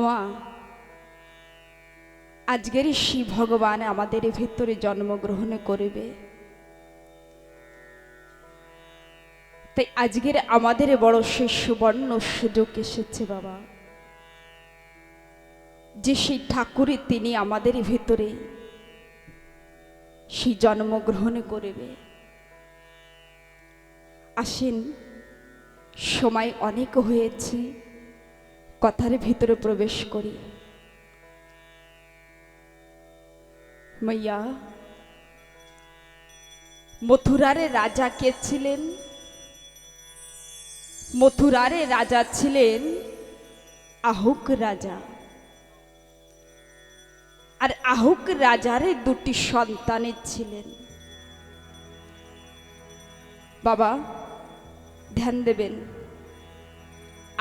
মা, আজকের শিব ভগবান আমাদের ভিতরে জন্মগ্রহণ করবে। তাই আজকের আমাদের বড় সে সুবর্ণ সুযোগ এসেছে বাবা। যে সেই ঠাকুরে তিনি আমাদের ভিতরে সেই জন্মগ্রহণ করবে। আসেন, সময় অনেক হয়েছে। কথার ভিতরে প্রবেশ করি। মাইয়া, মথুরারে রাজা কে ছিলেন? মথুরারে রাজা ছিলেন আহুক রাজা। আর আহুক রাজারে দুটি সন্তানের ছিলেন। বাবা, ধ্যান দেবেন।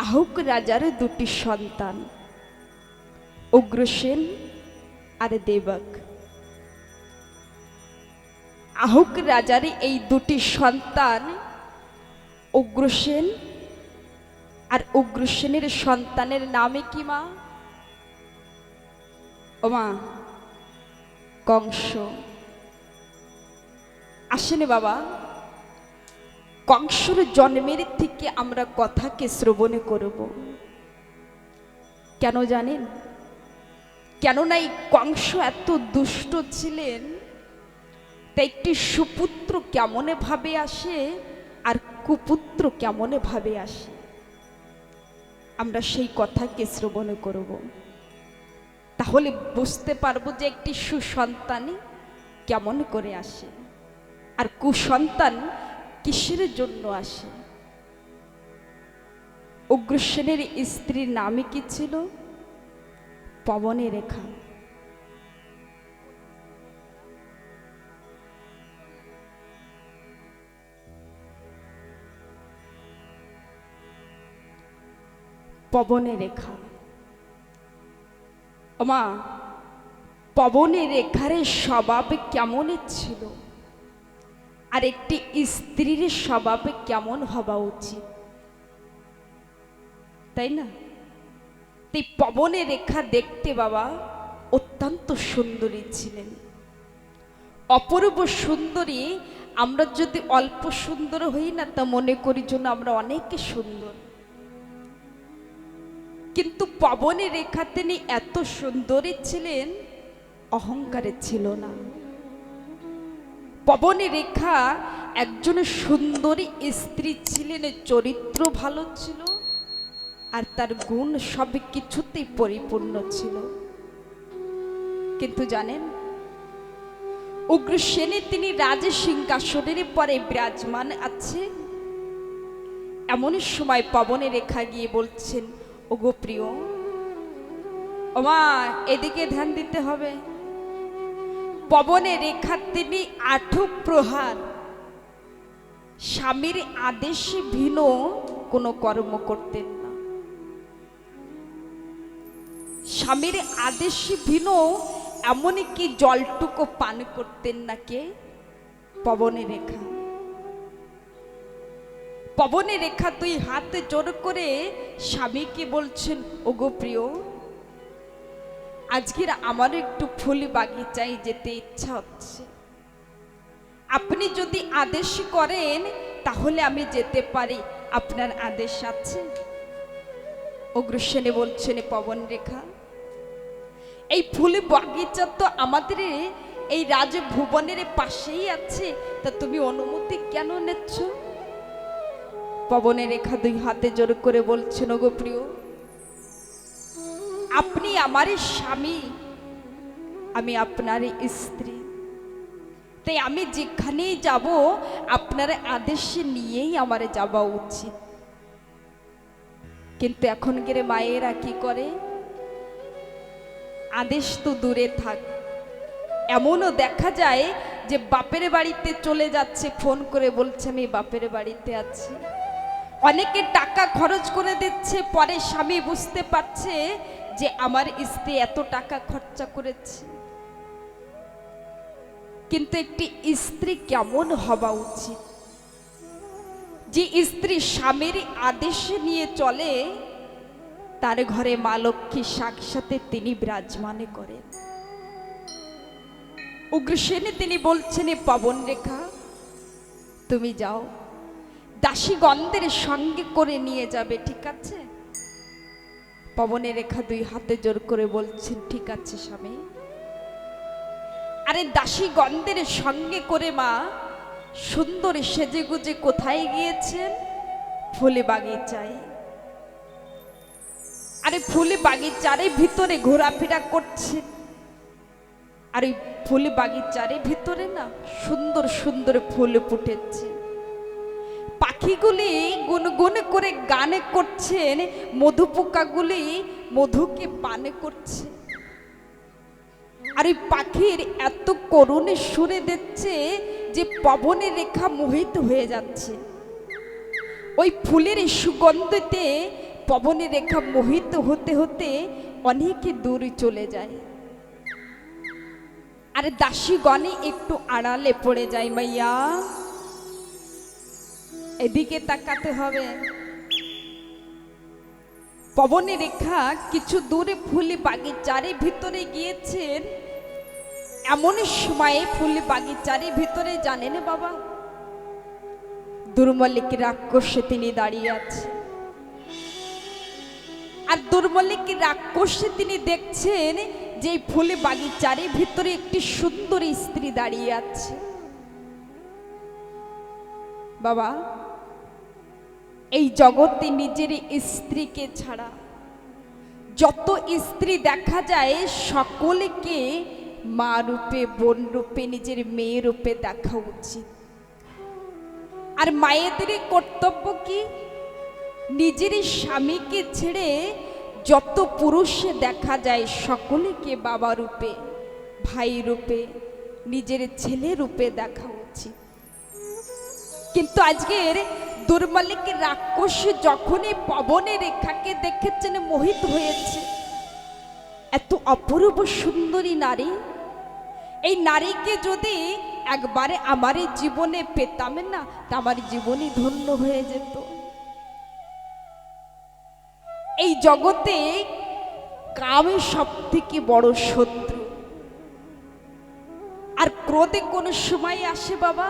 আহুক রাজার দুটি সন্তান, উগ্রসেন আর দেবক। আহুক রাজার এই দুটি সন্তান, উগ্রসেন আর উগ্রসেনের সন্তানের নামে কি মা? মা, কংস। আসেনি বাবা কংসর জন্মের থেকে আমরা কথাকে শ্রবণ করব। কেন জানেন? কেননা এই কংস এত দুষ্ট ছিলেন তা একটি সুপুত্র কেমনে ভাবে আসে আর কুপুত্র কেমনে ভাবে আসে? আমরা সেই কথাকে শ্রবণ করব। তাহলে বুঝতে পারব যে একটি সুসন্তানই কেমন করে আসে। আর কুসন্তান কিসের জন্য আসে? উগ্রসেনের স্ত্রীর নামে কি ছিল? পবনে রেখা। পবনে রেখা। ওমা, পবনে রেখার স্বভাব কেমন ছিল? আর একটি স্ত্রীর স্বভাব কেমন হওয়া উচিত? তাই না? তাই পবনে রেখা দেখতে বাবা অত্যন্ত সুন্দরী ছিলেন। অপূর্ব সুন্দরী আমরা যদি অল্প সুন্দর হই না, তা মনে করি জন্য আমরা অনেক সুন্দর। কিন্তু পবনে রেখা তিনি এত সুন্দরী ছিলেন, অহংকারে ছিল না। পবনে রেখা একজন সুন্দরী স্ত্রী ছিলেন, চরিত্র ভালো ছিল, আর তার গুণ সব কিছুতেই পরিপূর্ণ ছিল। কিন্তু জানেন উগ্রসেনে তিনি রাজ সিংহাসনের পরে বিরাজমান আছে। এমন সময় পবনে রেখা গিয়ে বলছেন, ওগো প্রিয়, ওমা, এদিকে ধ্যান দিতে হবে। পবনে রেখা তিনি আঠু প্রহার। স্বামীর আদেশে ভিন্ন কোনো কর্ম করতেন না। স্বামীর আদেশে ভিন্ন এমনকি জলটুকু পান করতেন না কে? পবনে রেখা। পবনে রেখা তুই হাতে জোর করে স্বামীকে বলছেন, ওগো প্রিয় আজকের আমারও একটু ফুল বাগিচায় যেতে ইচ্ছা হচ্ছে। আপনি যদি আদেশ করেন, তাহলে আমি যেতে পারি। আপনার আদেশ আছে? অগ্রসেনে বলছেন পবন রেখা। এই ফুল বাগিচা তো আমাদের এই রাজভুবনের পাশেই আছে। তা তুমি অনুমতি কেন নেচ্ছ? পবনে রেখা দুই হাতে জোর করে বলছেন গো প্রিয় আপনি আমার স্বামী, আমি আপনার স্ত্রী। তাই আমি যেখানেই যাব, আপনার আদেশে নিয়েই আমার যাওয়া উচিত। কিন্তু এখন গেলে মায়েরা কি করে? আদেশ তো দূরে থাক। এমনও দেখা যায় যে বাপের বাড়িতে চলে যাচ্ছে, ফোন করে বলছে, আমি বাপের বাড়িতে আছি। অনেকে টাকা খরচ করে দিচ্ছে, পরে স্বামী বুঝতে পারছে যে আমার স্ত্রী এত টাকা খরচা করেছে। কিন্তু একটি স্ত্রী কেমন হওয়া উচিত? যে স্ত্রী স্বামীর আদেশ নিয়ে চলে, তার ঘরে মা লক্ষ্মী সাথে তিনি বিরাজমানে করেন। উগ্রসেনে তিনি বলছেন, "এ পবন রেখা, তুমি যাও। দাসী গন্ধের সঙ্গে করে নিয়ে যাবে, ঠিক আছে? পবনের রেখা দুই হাতে জোর করে বলছেন, ঠিক আছে স্বামী। আরে দাসী গন্ধের সঙ্গে করে মা, সুন্দর সেজে গুজে কোথায় গিয়েছেন? ফুলে বাগিচায়। আরে ফুলে বাগিচারে ভিতরে ঘোরাফেরা করছেন? আর ওই ফুল বাগিচারে ভিতরে না, সুন্দর সুন্দর ফুল ফুটেছে। পাখিগুলি গুনগুন করে গানে করছেন মধু পোকাগুলি মধুকে পানে করছে। আর ওই পাখির এত করুণে সুরে দিচ্ছে যে পবনের রেখা মোহিত হয়ে যাচ্ছে। ওই ফুলের সুগন্ধতে পবনের রেখা মোহিত হতে হতে অনেকে দূরে চলে যায়। আর দাসীগণে একটু আড়ালে পড়ে যায় মাইয়া। এদিকে তাকাতে হবে। পবনে রেখা কিছু দূরে ফুলি বাগিচারে ভিতরে গিয়েছেন। এমন সময়ে ফুলি বাগিচারে ভিতরে জানেন বাবা। দুর্মল্লিক রাক্ষসে তিনি দাঁড়িয়ে আছে। আর দুর্মল্লিক রাক্ষসে তিনি দেখছেন যে ফুলে বাগিচারে ভিতরে একটি সুন্দর স্ত্রী দাঁড়িয়ে আছে। বাবা এই জগতে নিজের স্ত্রীকে ছাড়া। যত স্ত্রী দেখা যায়, সকলকে মা রূপে, বোন রূপে, নিজের মেয়ে রূপে দেখা উচিত। আর মায়েদের কর্তব্য কি? নিজের স্বামীকে ছেড়ে যত পুরুষে দেখা যায়, সকলকে বাবা রূপে, ভাই রূপে, নিজের ছেলে রূপে দেখা উচিত। কিন্তু আজকের দুর্মালিক রাক্ষস যখনই পবনে রেখাকে দেখেছেন, মোহিত হয়েছে। এত অপূর্ব সুন্দরী নারী। এই নারীকে যদি একবারে আমার জীবনে পেতাম না, তা আমার জীবনই ধন্য হয়ে যেত। এই জগতে কামে সব থেকে বড় শত্রু। আর ক্রোধে কোনো সময় আসে বাবা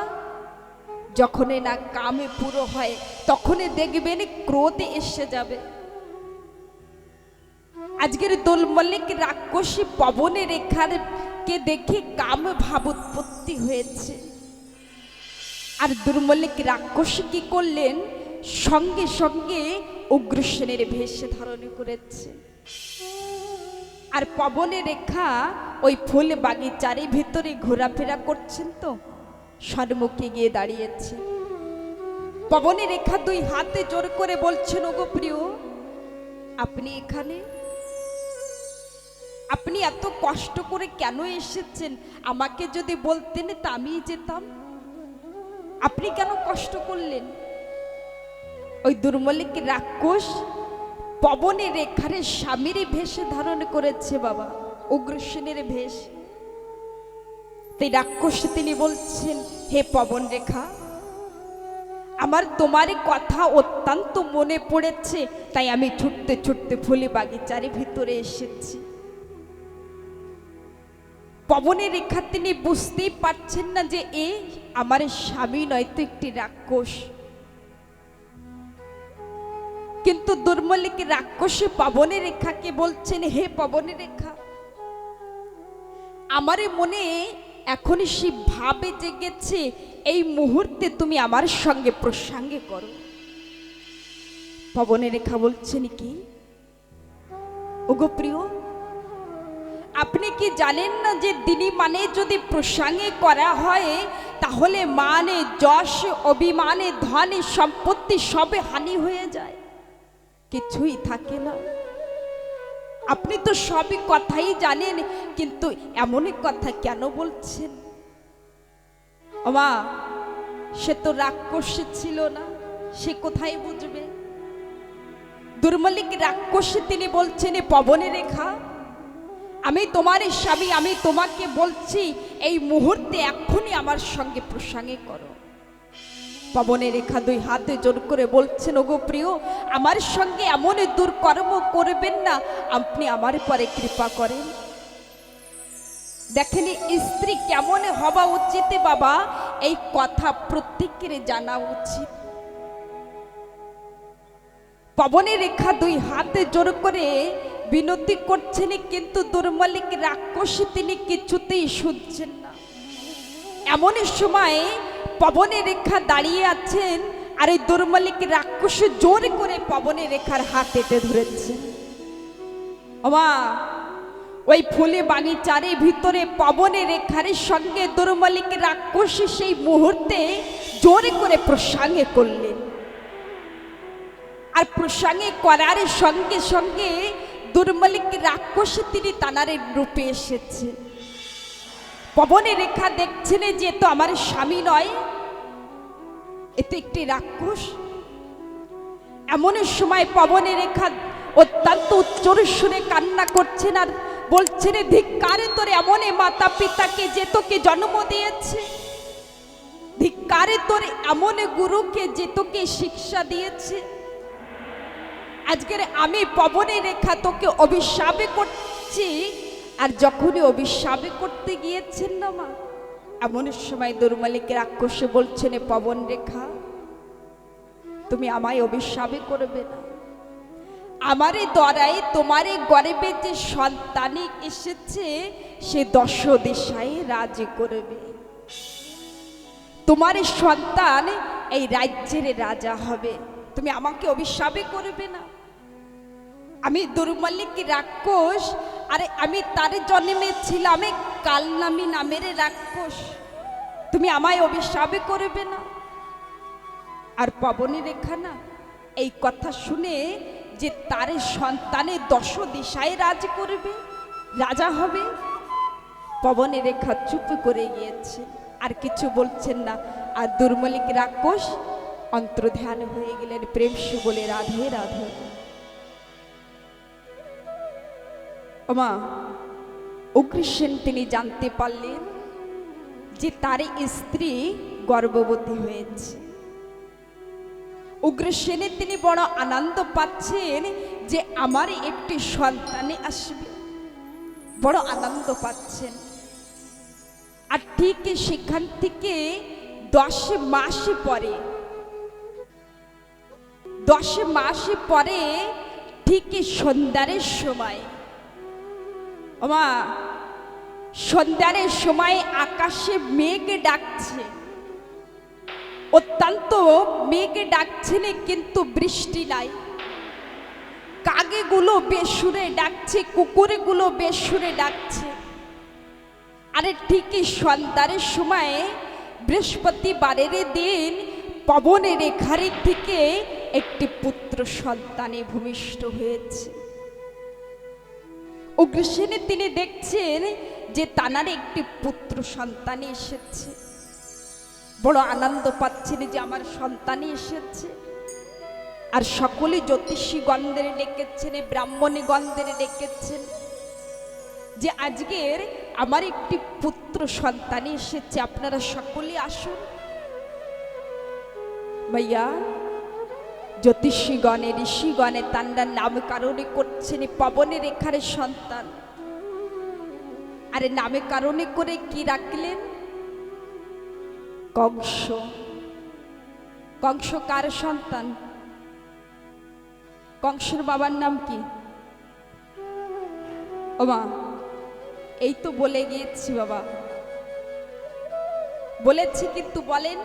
যখনই না কামে পুরো হয়, তখনই দেখবেন ক্রোধে এসে যাবে। আজকের দোল মল্লিক রাক্ষসী পবনে রেখার কে দেখে কাম ভাব উৎপত্তি হয়েছে। আর দুর্মল্লিক রাক্ষসী কি করলেন? সঙ্গে সঙ্গে উগ্রসেনের ভেষে ধারণ করেছে। আর পবনে রেখা ওই ফুল বাগিচারে ভিতরে ঘোরাফেরা করছেন তো? সন্মুখে গিয়ে দাঁড়িয়েছে। পবনে রেখা দুই হাতে জোর করে বলছেন, ওগো প্রিয়, আপনি এখানে? আপনি এত কষ্ট করে কেন এসেছেন? আমাকে যদি বলতেন তা আমি যেতাম। আপনি কেন কষ্ট করলেন? ওই দুর্মলিক রাক্ষস পবনে রেখারে স্বামীর ভেষে ধারণ করেছে বাবা, উগ্রসেনের ভেষ। তাই রাক্ষস তিনি বলছেন, হে পবন রেখা, আমার তোমার কথা অত্যন্ত মনে পড়েছে, তাই আমি ছুটতে ছুটতে ফুলে বাগিচারে ভিতরে এসেছি। পবনের রেখা তিনি বুঝতেই পারছেন না যে এ আমার স্বামী নয়তো একটি রাক্ষস। কিন্তু দুর্মলিক রাক্ষসে পবনের রেখাকে বলছেন, হে পবনের রেখা, আমারে মনে এখনই সে ভাবে জেগেছে, এই মুহূর্তে তুমি আমার সঙ্গে প্রসঙ্গে করো। পবনের রেখা বলছেন কি, ওগো প্রিয়, আপনি কি জানেন না যে দিনই মানে যদি প্রসঙ্গে করা হয়, তাহলে মানে যশ, অভিমানে, ধনে, সম্পত্তি সবে হানি হয়ে যায়? কিছুই থাকে না। আপনি তো সবই কথাই জানেন, কিন্তু এমনই কথা কেন বলছেন? মা সে তো রাক্ষস ছিল না, সে কোথায় বুঝবে? দুর্মলিক রাক্ষস তিনি বলছেন পবনে রেখা, আমি তোমার স্বামী, আমি তোমাকে বলছি, এই মুহূর্তে এক্ষুনি আমার সঙ্গে প্রসঙ্গে করো। পবনের রেখা দুই হাতে জোর করে বলছেন, ওগো প্রিয়, আমার সঙ্গে এমন দুর্কর্ম করবেন না। আপনি আমার পরে কৃপা করেন। দেখেন স্ত্রী কেমন হওয়া উচিত বাবা? এই কথা প্রত্যেকের জানা উচিত। পবনের রেখা দুই হাতে জোর করে বিনতি করছেন, কিন্তু দুর্মালিক রাক্ষসী তিনি কিছুতেই শুনছেন না। এমন সময় পবনের রেখা দাঁড়িয়ে আছেন আর এই দুর্মলিক রাক্ষস জোর করে পবনের রেখার হাত টেটে ধরেছে। ওমা, ওই ফুলে বাগিচারে ভিতরে পবনের রেখার সঙ্গে দুর্মলিক রাক্ষস সেই মুহূর্তে জোরে করে প্রসঙ্গে করলেন। আর প্রসঙ্গে করার সঙ্গে সঙ্গে দুর্মলিক রাক্ষস তিনি তানারের রূপে এসেছে। পবনে রেখা দেখছেন যে তো আমার স্বামী নয়? এ তো একটি রাক্ষস। এমন সময় পবনে রেখা অত্যন্ত উচ্চর সুরে কান্না করছেন আর বলছেন ধিক্কারে তোর এমন মাতা পিতাকে যে তোকে জন্ম দিয়েছে? ধিক্কারে তোর এমন গুরুকে যে তোকে শিক্ষা দিয়েছে? আজকের আমি পবনে রেখা তোকে অভিশাপে করছি আর যখনই অভিশাপে করতে গিয়েছেন না মা, এমন সময় দুর্মালিকের আক্রোশে বলছেন, "এ পবন রেখা, তুমি আমায় অভিশাপে করবে না। আমার আমারে দরাই তোমারে গর্বে যে সন্তানই এসেছে, সে দশ দিশায় রাজ করবে। তোমার সন্তান এই রাজ্যের রাজা হবে। তুমি আমাকে অভিশাপে করবে না। আমি দুর্মালিক রাক্ষস, আরে আমি তার জন্মেছিলাম কালনামি নামের রাক্ষস। তুমি আমায় অভিশাপে করবে না? আর পবনী রেখা না এই কথা শুনে যে তার সন্তানে দশ দিশায় রাজ করবে, রাজা হবে। পবনে রেখা চুপ করে গিয়েছে, আর কিছু বলছেন না। আর দুর্মলিক রাক্ষস অন্তর্ধ্যান হয়ে গেলেন প্রেম বলে রাধে রাধে। ওমা উগ্রসেন তিনি জানতে পারলেন যে তার স্ত্রী গর্ভবতী হয়েছে। উগ্রসেনে তিনি বড় আনন্দ পাচ্ছেন যে আমার একটি সন্তানে আসবে। বড় আনন্দ পাচ্ছেন। আর ঠিক সেখান থেকে দশ মাস পরে, দশ মাস পরে ঠিক সন্ধ্যারের সময় ওমা সন্ধ্যারের সময় আকাশে মেঘ ডাকছে। অত্যন্ত মেঘ ডাকছেন কিন্তু বৃষ্টি নাই। কাগেগুলো বেসুরে ডাকছে, কুকুরগুলো বেসুরে ডাকছে। আরে ঠিকই সন্ধ্যারের সময় বৃহস্পতিবারের দিন পবনের রেখারি থেকে একটি পুত্র সন্তানে ভূমিষ্ঠ হয়েছে। অগ্রসেনে তিনি দেখছেন যে তানার একটি পুত্র সন্তানে এসেছে। বড় আনন্দ পাচ্ছেন যে আমার সন্তানই এসেছে। আর সকলে জ্যোতিষী গন্ধের ডেকেছেন ব্রাহ্মণী গন্ধের ডেকেছেন যে আজকের আমার একটি পুত্র সন্তানই এসেছে। আপনারা সকলে আসুন। ভাইয়া জ্যোতিষীগণে, ঋষিগণে তান্ডার নাম কারণে করছেন পবনের রেখার সন্তান। আরে নামে কারণে করে কি রাখলেন? কংস। কংস কার সন্তান? কংসের বাবার নাম কি? ওমা এই তো বলে গিয়েছি বাবা। বলেছি কিন্তু বলেন।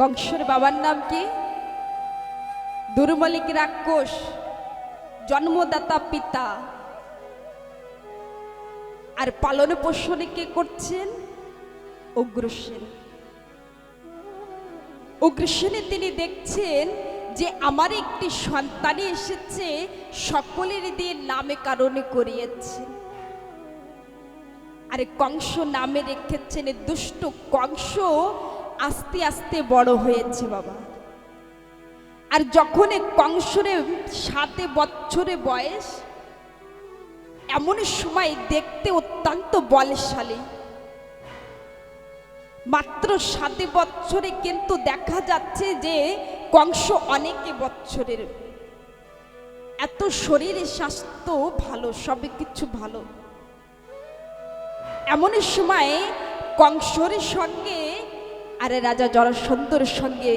কংসের বাবার নাম কি? দুর্মলিক রাক্ষস, জন্মদাতা পিতা। আর পালন পোষণে কে করছেন? উগ্রসেন উগ্রসেনে তিনি দেখছেন যে আমার একটি সন্তানই এসেছে, সকলের দিয়ে নামে কারণে করিয়েছে। আরে কংস নামে রেখেছেন দুষ্ট কংস আস্তে আস্তে বড় হয়েছে বাবা। আর যখন কংসরে সাতে বছরে বয়স, এমন সময় দেখতে অত্যন্ত বলশালী। মাত্র সাতে বছরে কিন্তু দেখা যাচ্ছে যে কংস অনেকে বছরের এত শরীরের স্বাস্থ্য ভালো, সব কিছু ভালো। এমন সময় কংসর সঙ্গে আরে রাজা জরাসন্ধর সঙ্গে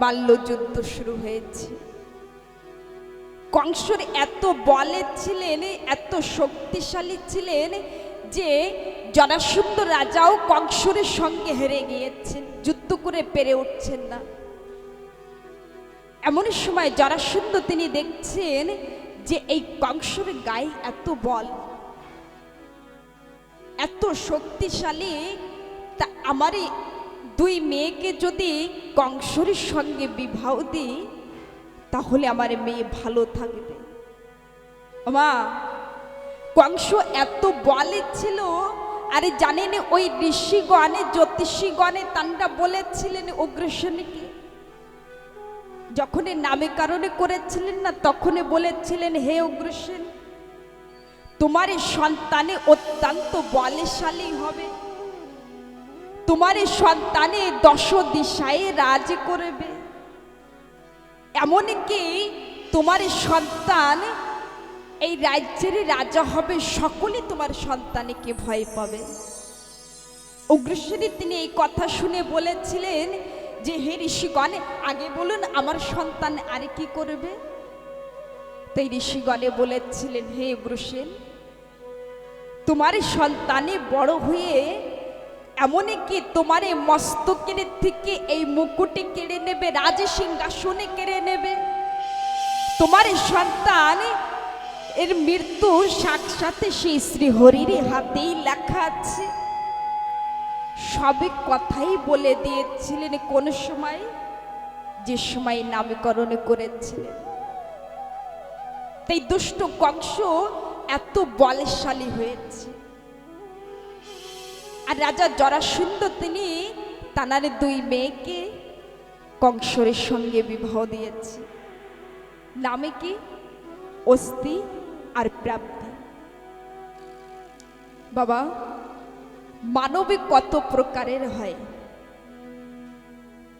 বাল্যযুদ্ধ শুরু হয়েছে। কংসর এত বলে ছিলেন, এত শক্তিশালী ছিলেন যে জরাসুন্দর রাজাও কংসরের সঙ্গে হেরে গিয়েছেন, যুদ্ধ করে পেরে উঠছেন না। এমন সময় জরাসুন্দর তিনি দেখছেন যে এই কংসর গায়ে এত বল, এত শক্তিশালী, তা আমারই দুই মেয়েকে যদি কংসরের সঙ্গে বিবাহ দিই, তাহলে আমার মেয়ে ভালো থাকবে। মা কংস এত বলে ছিল, আরে জানেন ওই ঋষিগণে, জ্যোতিষীগণে তান্ডা বলেছিলেন উগ্রসেনকে যখনই নামে কারণে করেছিলেন না, তখনই বলেছিলেন, হে উগ্রসেন তোমার সন্তানে অত্যন্ত বলশালী হবে। তোমার সন্তানে দশ দিশায় রাজ করবে। এমনকি তোমার সন্তান, এই রাজ্যের রাজা হবে, সকলে তোমার সন্তানকে ভয় পাবে। উগ্রশ্রী তিনি এই কথা শুনে বলেছিলেন যে, হে ঋষিগণ, আগে বলুন আমার সন্তান আর কি করবে? তাই ঋষিগণে বলেছিলেন, হে উগ্রসেন, তোমার সন্তানে বড় হয়ে এমনই কি তোমার এই মস্তকের থেকে এই মুকুটি কেড়ে নেবে, রাজ সিংহাসনে কেড়ে নেবে? তোমার সন্তান এর মৃত্যু সাক্ষাতে সেই শ্রীহরির হাতেই লেখা আছে। সবে কথাই বলে দিয়েছিলেন কোন সময়? যে সময় নামকরণ করেছিলেন। তাই দুষ্ট কংস এত বলশালী হয়েছে। আর রাজা জরাসুন্দর তিনি তানার দুই মেয়েকে কংসরের সঙ্গে বিবাহ দিয়েছে। নামে কি? অস্থি আর প্রাপ্তি। বাবা, মানবে কত প্রকারের হয়।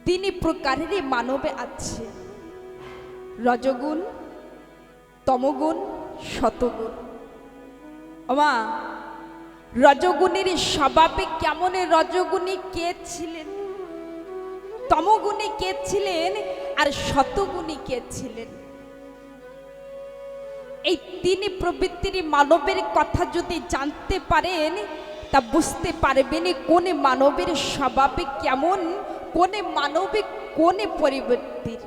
তিনি প্রকারেরই মানবে আছে। রজগুণ, তমগুণ, শতগুণ। আমা রজগুণের স্বভাবে কেমন রজগুণী কে ছিলেন? তমগুণী কে ছিলেন আর শতগুণী কে ছিলেন? এই তিনি প্রবৃত্তির মানবের কথা যদি জানতে পারেন, তা বুঝতে পারবেন কোন মানবের স্বভাবে কেমন, কোন মানবিক কোন পরিবর্তির।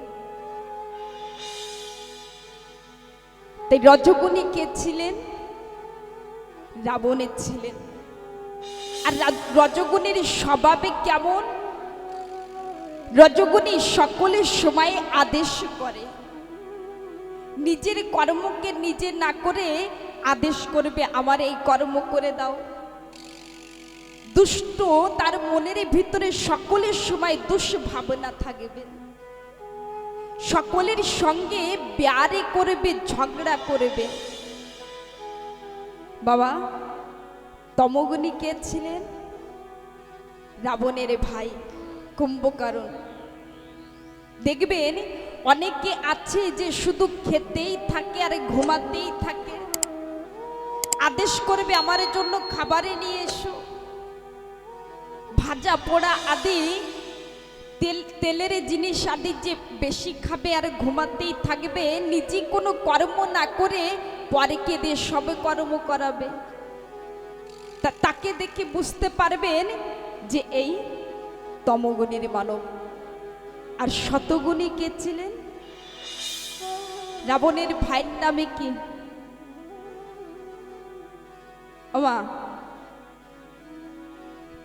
তাই রজগুণী কে ছিলেন? রাবণের ছিলেন আর রজগুণের স্বভাবে কেমন? রজগুণী সকলের সময় আদেশ করে। নিজের কর্মকে নিজে না করে আদেশ করবে, আমার এই কর্ম করে দাও। দুষ্ট তার মনের ভিতরে সকলের সময় দুঃভাবনা থাকবে। সকলের সঙ্গে ব্যারে করবে, ঝগড়া করবে। বাবা তমগুনি কে ছিলেন? রাবণের ভাই, কুম্ভকারণ। দেখবেন, অনেকে আছে যে শুধু খেতেই থাকে আর ঘুমাতেই থাকে। আদেশ করবে আমার জন্য খাবারে নিয়ে এসো। ভাজা পোড়া আদি, তেল, তেলের জিনিস আদি যে বেশি খাবে আর ঘুমাতেই থাকবে, নিজে কোনো কর্ম না করে পরেকে দিয়ে সবে কর্ম করাবে। তাকে দেখে বুঝতে পারবেন যে এই তমগুণের মানব। আর শতগুণী কে ছিলেন? রাবণের ভাইয়ের নামে কি? ওমা,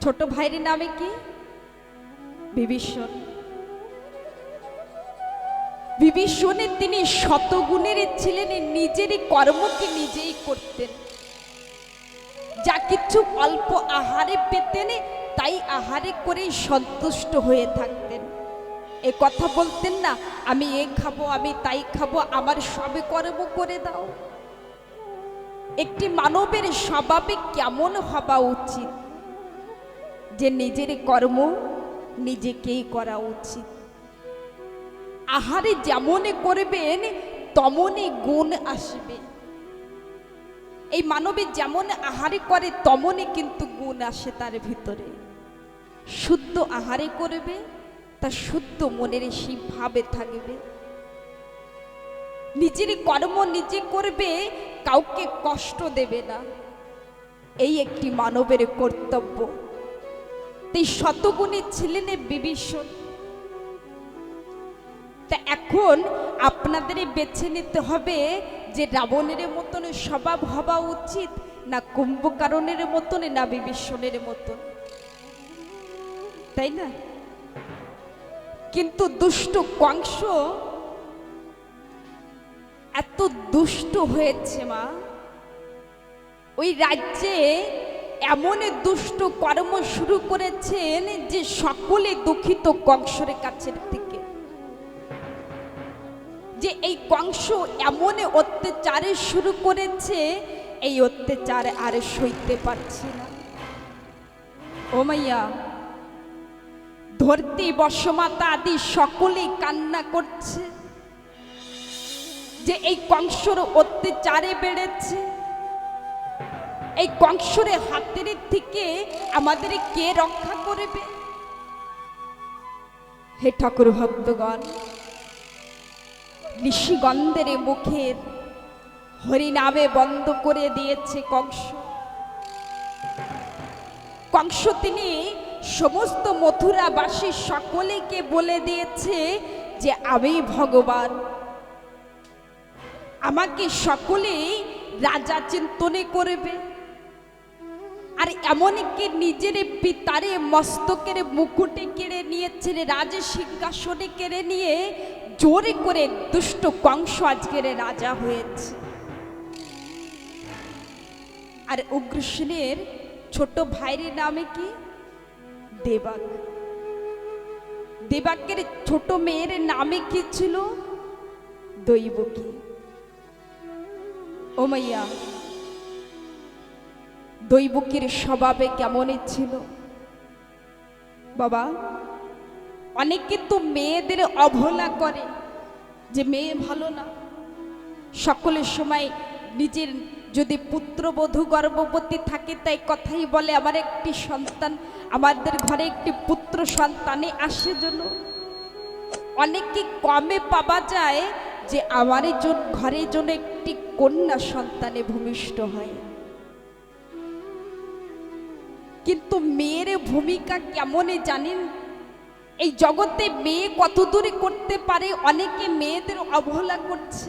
ছোট ভাইয়ের নামে কি? বিভীষণ। বিভীষণের তিনি শতগুণের ছিলেন নিজের কর্মকে নিজেই করতেন। যা কিছু অল্প আহারে পেতেন তাই আহারে করেই সন্তুষ্ট হয়ে থাকতেন। এ কথা বলতেন না, আমি এ খাব, আমি তাই খাব, আমার সবে কর্ম করে দাও। একটি মানবের স্বভাবে কেমন হওয়া উচিত? যে নিজের কর্ম নিজেকেই করা উচিত। আহারে যেমনে করবেন তমনই গুণ আসবে। এই মানবে যেমন আহারে করে তমনই কিন্তু গুণ আসে তার ভিতরে। শুদ্ধ আহারে করবে, তা শুদ্ধ মনের সেই ভাবে থাকবে। নিজের কর্ম নিজে করবে, কাউকে কষ্ট দেবে না। এই একটি মানবের কর্তব্য। তাই শতগুণে ছিলেন বিভীষণ। তা এখন আপনাদের বেছে নিতে হবে যে রাবণের মতন স্বভাব হওয়া উচিত না কুম্ভকারণের মতন, না বিভীষণের মতন। তাই না? কিন্তু দুষ্ট কংস এত দুষ্ট হয়েছে মা। ওই রাজ্যে এমন দুষ্ট কর্ম শুরু করেছেন যে সকলে দুঃখিত কংসের কাছের থেকে যে এই কংস এমন অত্যাচারে শুরু করেছে, এই অত্যাচারে আর সইতে পারছি না। ও মাইয়া, ধরতি বসমাতা আদি সকলেই কান্না করছে যে এই কংসর অত্যাচারে বেড়েছে। এই কংসরের হাতের থেকে আমাদের কে রক্ষা করবে? হে ঠাকুর ভক্তগণ ঋষিগন্ধের মুখের হরিনামে বন্ধ করে দিয়েছে কংস। কংস তিনি সমস্ত মথুরাবাসী সকলেকে বলে দিয়েছে যে, আমি ভগবান। আমাকে সকলেই রাজা চিন্তনে করবে। আর এমনকি নিজের পিতারে মস্তকের মুকুটে কেড়ে নিয়েছেন রাজ সিংহাসনে কেড়ে নিয়ে জোরে করে দুষ্ট কংস আজকের রাজা হয়েছে। আর উগ্রসেনের ছোট ভাইয়ের নামে কি? দেবাক। দেবাকের ছোট মেয়ের নামে কি ছিল? দৈবকী ও মাইয়া, দৈবকীর স্বভাবে কেমনই ছিল? বাবা অনেকে কিন্তু মেয়েদের অবহেলা করে যে মেয়ে ভালো না। সকলের সময় নিজের যদি পুত্রবধূ গর্ভবতী থাকে, তাই কথাই বলে, আমার একটি সন্তান, আমাদের ঘরে একটি পুত্র সন্তানে আসে জন্য অনেকে কমে পাওয়া যায় যে আমার ঘরের জন্য একটি কন্যা সন্তানে ভূমিষ্ঠ হয়। কিন্তু মেয়ের ভূমিকা কেমনে জানেন? এই জগতে মেয়ে কত দূরে করতে পারে? অনেকে মেয়েদের অবহেলা করছে।